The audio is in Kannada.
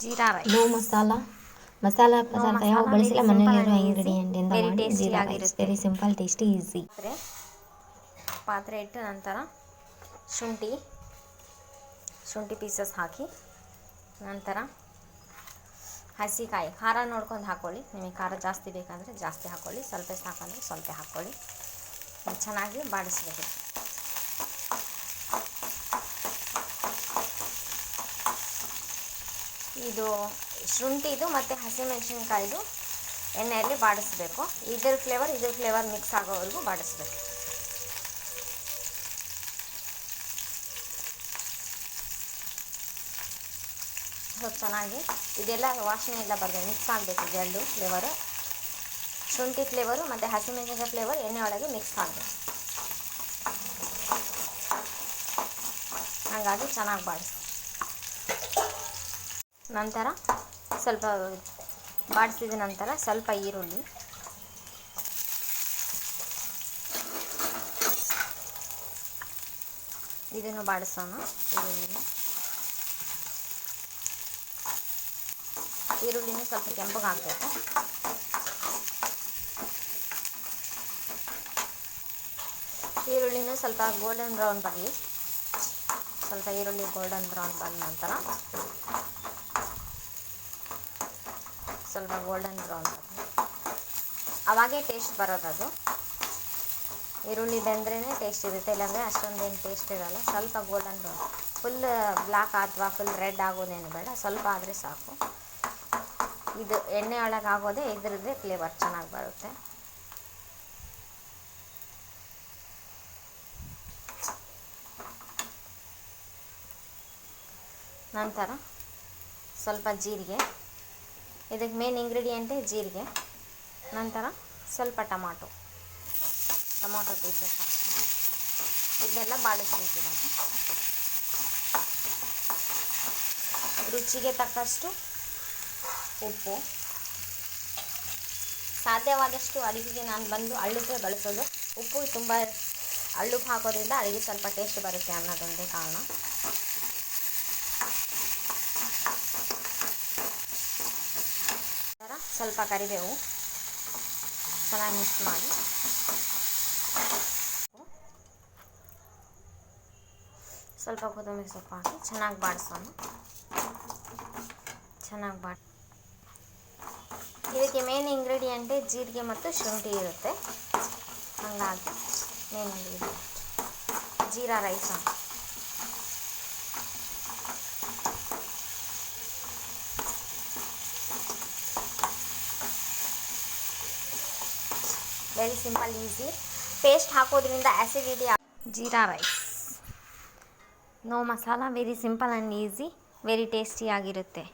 Jeera rice no masala. Masala ಪದಾರ್ಥ ಯಾವ ಬಳಸಿಲ್ಲ and ಇಂಗ್ರೀಡಿಯೆಂಟ್ ಇಂದ ಮಾಡಿ jeera rice. Very simple tasty easy ಪಾತ್ರೆ ಇಟ್ಟ ಇಟ್ಟು ನಂತರ ಶುಂಠಿ ಶುಂಠಿ ಪೀಸಸ್ ಹಾಕಿ ನಂತರ ಹಸಿಕಾಯಿ ಖಾರ ನೋಡ್ಕೊಂಡು ಹಾಕ್ಕೊಳ್ಳಿ ನಿಮಗೆ ಖಾರ ಜಾಸ್ತಿ ಬೇಕಂದರೆ ಜಾಸ್ತಿ ಹಾಕ್ಕೊಳ್ಳಿ ಸ್ವಲ್ಪ ಸಾಕಂದರೆ ಸ್ವಲ್ಪ ಹಾಕ್ಕೊಳ್ಳಿ ಚೆನ್ನಾಗಿ ಬಾಡಿಸ್ಬೇಕು. ಇದು ಶುಂಠಿದು ಮತ್ತು ಹಸಿಮೆಣಸಿನ್ಕಾಯ್ದು ಎಣ್ಣೆಯಲ್ಲಿ ಬಾಡಿಸ್ಬೇಕು. ಇದ್ರ ಫ್ಲೇವರ್ ಇದ್ರ ಫ್ಲೇವರ್ ಮಿಕ್ಸ್ ಆಗೋವರೆಗೂ ಬಾಡಿಸ್ಬೇಕು. ಸ್ವಲ್ಪ ಚೆನ್ನಾಗಿ ಇದೆಲ್ಲ ವಾಸನೆ ಎಲ್ಲ ಬರಬೇಕು ಮಿಕ್ಸ್ ಆಗಬೇಕು ಜಲ್ಲು ಫ್ಲೇವರು ಶುಂಠಿ ಫ್ಲೇವರು ಮತ್ತು ಹಸಿಮೆಣಸಿನ ಫ್ಲೇವರ್ ಎಣ್ಣೆ ಒಳಗೆ ಮಿಕ್ಸ್ ಆಗಬೇಕು. ಹಾಗಾಗಿ ಚೆನ್ನಾಗಿ ಬಾಡಿಸಿ ನಂತರ ಸ್ವಲ್ಪ ಬಾಡಿಸಿದ ನಂತರ ಸ್ವಲ್ಪ ಈರುಳ್ಳಿ. ಇದನ್ನು ಬಾಡಿಸೋಣ ಈರುಳ್ಳಿನ. ಈರುಳ್ಳಿನೂ ಸ್ವಲ್ಪ ಕೆಂಪಗೆ ಹಾಕಬೇಕು ಈರುಳ್ಳಿನೂ ಸ್ವಲ್ಪ ಗೋಲ್ಡನ್ ಬ್ರೌನ್ ಬರಲಿ ಸ್ವಲ್ಪ ಈರುಳ್ಳಿ ಗೋಲ್ಡನ್ ಬ್ರೌನ್ ಬಂದ ನಂತರ ಸ್ವಲ್ಪ ಗೋಲ್ಡನ್ ಬ್ರೌನ್ ಅವಾಗೇ ಟೇಸ್ಟ್ ಬರೋದದು ಈರುಳ್ಳಿ ಬೆಂದ್ರೇ ಟೇಸ್ಟ್ ಇರುತ್ತೆ, ಇಲ್ಲಾಂದರೆ ಅಷ್ಟೊಂದೇನು ಟೇಸ್ಟ್ ಇರೋಲ್ಲ, ಸ್ವಲ್ಪ ಗೋಲ್ಡನ್ ಬ್ರೌನ್ ಫುಲ್ ಬ್ಲ್ಯಾಕ್ ಅಥವಾ ಫುಲ್ ರೆಡ್ ಆಗೋದೇನು ಬೇಡ, ಸ್ವಲ್ಪ ಆದರೆ ಸಾಕು. ಇದು ಎಣ್ಣೆ ಒಳಗೆ ಆಗೋದೇ ಇದ್ರದ್ದೇ ಫ್ಲೇವರ್ ಚೆನ್ನಾಗಿ ಬರುತ್ತೆ. ನಂತರ ಸ್ವಲ್ಪ ಜೀರಿಗೆ. ಇದಕ್ಕೆ ಮೇನ್ ಇಂಗ್ರೀಡಿಯೆಂಟೇ ಜೀರಿಗೆ, ನಂತರ ಸ್ವಲ್ಪ ಟಮಾಟೊ. ಟೊಮಾಟೊ ಪೀಸಸ್ ಹಾಕ್ತೀನಿ ಇದನ್ನೆಲ್ಲ ಬಾಡಿಸ್ಬೇಕು ಇವಾಗ ರುಚಿಗೆ ತಕ್ಕಷ್ಟು ಉಪ್ಪು. ಸಾಧ್ಯವಾದಷ್ಟು ಅಡುಗೆಗೆ ನಾನು ಬಂದು ಅಳ್ಳಿಗೆ ಬಳಸೋದು. ಉಪ್ಪು ತುಂಬ ಅಳ್ಳುಪ್ಪು ಹಾಕೋದ್ರಿಂದ ಅಡುಗೆ ಸ್ವಲ್ಪ ಟೇಸ್ಟ್ ಬರುತ್ತೆ ಅನ್ನೋದೊಂದೇ ಕಾರಣ ನಂತರ ಸ್ವಲ್ಪ ಕರಿಬೇವು. ಚೆನ್ನಾಗಿ ಮಿಕ್ಸ್ ಮಾಡಿ. ಸ್ವಲ್ಪ ಕೊತ್ತಂಬರಿ ಸೊಪ್ಪು ಹಾಕಿ ಚೆನ್ನಾಗಿ ಬಾಡಿಸೋಣ. ಚೆನ್ನಾಗಿ ಬಾಡಿ ಇದಕ್ಕೆ ಮೇನ್ ಇಂಗ್ರೀಡಿಯೆಂಟೇ ಜೀರಿಗೆ ಮತ್ತು ಶುಂಠಿ ಇರುತ್ತೆ. ಹಾಗಾಗಿ ಮೇನ್ ಇಂಗ್ರೀಡಿಯೆಂಟ್ ಜೀರಾ ರೈಸ್ ಅಂತ ವೆರಿ ಸಿಂಪಲ್ ಈಸಿ ಪೇಸ್ಟ್ ಹಾಕೋದ್ರಿಂದ acidity jeera rice no masala very simple and easy very tasty ಆಗಿರುತ್ತೆ.